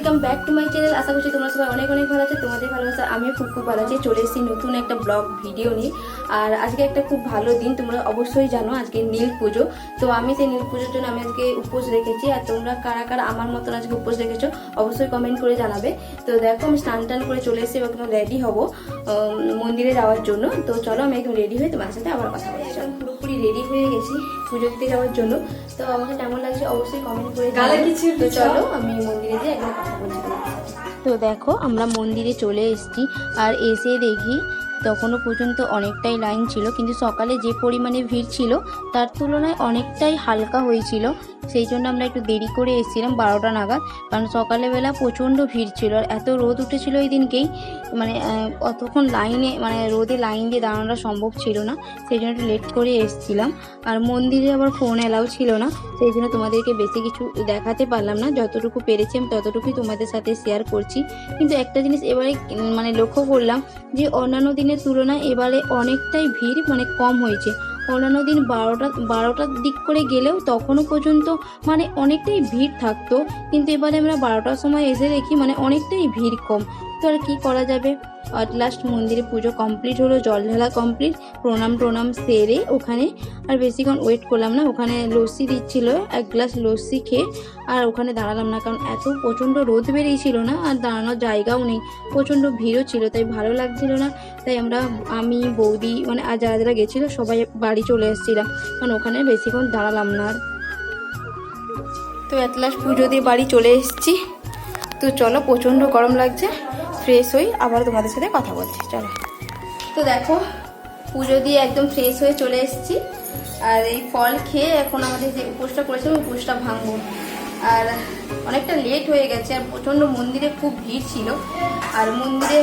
Welcome back to my channel আশা করছি তোমরা সবাই অনেক অনেক ভালো আছে। ভালো আছি। চলে এসেছি নতুন একটা ব্লগ ভিডিও নিয়ে। আর আজকে একটা খুব ভালো দিন তোমরা অবশ্যই জানো আজকে নীল পুজো। তো আমি সেই নীল পুজোর জন্য আমি আজকে উপোস রেখেছি। আর তোমরা কারা কারা আমার মতন আজকে উপোস রেখেছো অবশ্যই কমেন্ট করে জানাবে। তো দেখো আমি স্নান টান করে চলে এসেছি একদম রেডি হব মন্দিরে যাওয়ার জন্য। তো চলো আমি একদম রেডি হয়ে তোমার সাথে আবার কথা বলছি। চলো, পুরোপুরি রেডি হয়ে গেছি পুজো দিতে যাওয়ার জন্য। তো আমাকে কেমন লাগছে অবশ্যই কমেন্ট করে তো চলো আমি মন্দিরে যেয়ে একদম কথা বলছি। তো দেখো, আমরা মন্দিরে চলে এসেছি। আর এসে দেখি তখনও পর্যন্ত অনেকটাই লাইন ছিল, কিন্তু সকালে যে পরিমাণে ভিড় ছিল, তার তুলনায় অনেকটাই হালকা হয়েছিল। সেই জন্য আমরা একটু দেরি করে এসেছিলাম বারোটা নাগাদ। কারণ সকালবেলা প্রচণ্ড ভিড় ছিল আর এত রোদ উঠেছিল ওই দিনকেই মানে অতক্ষণ লাইনে মানে রোদে লাইন দিয়ে দাঁড়ানোটা সম্ভব ছিল না। সেই জন্য একটু লেট করে এসেছিলাম। আর মন্দিরে আবার ফোন অ্যালাউ ছিল না। সেই জন্য তোমাদেরকে বেশি কিছু দেখাতে পারলাম না। যতটুকু পেরেছি আমি ততটুকুই তোমাদের সাথে শেয়ার করছি। কিন্তু একটা জিনিস এবারে মানে লক্ষ্য করলাম যে অন্যান্য দিনের তুলনায় এবারে অনেকটাই ভিড় মানে কম হয়েছে। অন্যান্য দিন বারোটা, বারোটার দিক করে গেলেও তখনও পর্যন্ত মানে অনেকটাই ভিড় থাকতো। কিন্তু এবারে আমরা বারোটার সময় এসে দেখি মানে অনেকটাই ভিড় কম। তো আর কী করা যাবে? অ্যাট লাস্ট মন্দিরে পুজো কমপ্লিট হলো, জল ঢালা কমপ্লিট প্রণাম প্রণাম সেরে ওখানে, আর বেশিক্ষণ ওয়েট করলাম না, ওখানে লস্যি দিচ্ছিল, এক গ্লাস লস্যি খেয়ে, আর ওখানে দাঁড়ালাম না, কারণ এত প্রচণ্ড রোদ বেরিয়েছিল না, আর দাঁড়ানোর জায়গাও নেই, প্রচণ্ড ভিড়ও ছিল, তাই ভালো লাগছিল না, তাই আমরা, আমি, বৌদি মানে আর যারা যারা গেছিল, সবাই বাড়ি চলে এসেছিলাম, কারণ ওখানে বেশিক্ষণ দাঁড়ালাম না আর। তো এত লাস্ট পুজো দিয়ে বাড়ি চলে এসেছি, তো চলো প্রচণ্ড গরম লাগছে ফ্রেশ হই আবার তোমাদের সাথে কথা বলছি, চলো। তো দেখো, পুজো দিয়ে একদম ফ্রেশ হয়ে চলে এসেছি। আর এই ফল খেয়ে এখন আমাদের যে উপোসটা করেছিলাম উপোসটা ভাঙবো। আর অনেকটা লেট হয়ে গেছে, আর প্রচণ্ড মন্দিরে খুব ভিড় ছিল। আর মন্দিরে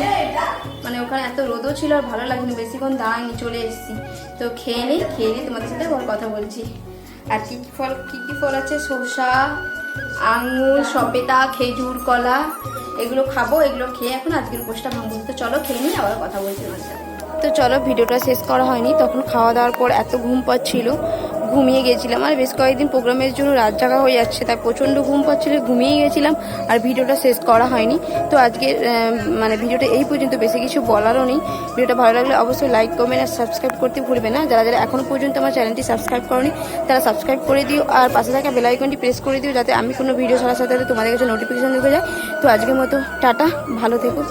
মানে ওখানে এত রোদও ছিল, আর ভালো লাগেনি, বেশিক্ষণ দাঁড়ায়নি, চলে এসেছি। তো খেয়ে নিই খেয়ে নিই তোমাদের সাথে কথা বলছি। আর কী কী ফল, কী কী ফল আছে? শসা আঙুর সপেতা খেজুর, কলা, এগুলো খাব, এগুলো খেয়ে এখন আজকের উপোসটা ভাঙবো। তো চলো খেয়ে নিয়ে আবার কথা বলছি তো চলো, ভিডিওটা শেষ করা হয়নি। তখন খাওয়া দাওয়ার পর এত ঘুম পাচ্ছিল। ঘুমিয়ে গেছিলাম। আর বেশ কয়েকদিন প্রোগ্রামের জন্য রাত জাগা হয়ে যাচ্ছে, তাই প্রচণ্ড ঘুম পাচ্ছিল, ঘুমিয়ে গেছিলাম আর ভিডিওটা শেষ করা হয়নি। তো আজকে মানে ভিডিওটা এই পর্যন্ত, বেশি কিছু বলারও নেই। ভিডিওটা ভালো লাগলে অবশ্যই লাইক, কমেন্ট আর সাবস্ক্রাইব করতে ভুলবে না। যারা যারা এখনও পর্যন্ত আমার চ্যানেলটি সাবস্ক্রাইব করনি, তারা সাবস্ক্রাইব করে দিও। আর পাশে থাকা বেল আইকনটি প্রেস করে দিও, যাতে আমি কোনো ভিডিও ছাড়ার সাথে সাথে তোমাদের কাছে নোটিফিকেশন ঢুকে যায়। তো আজকের মতো টাটা, ভালো থেকো।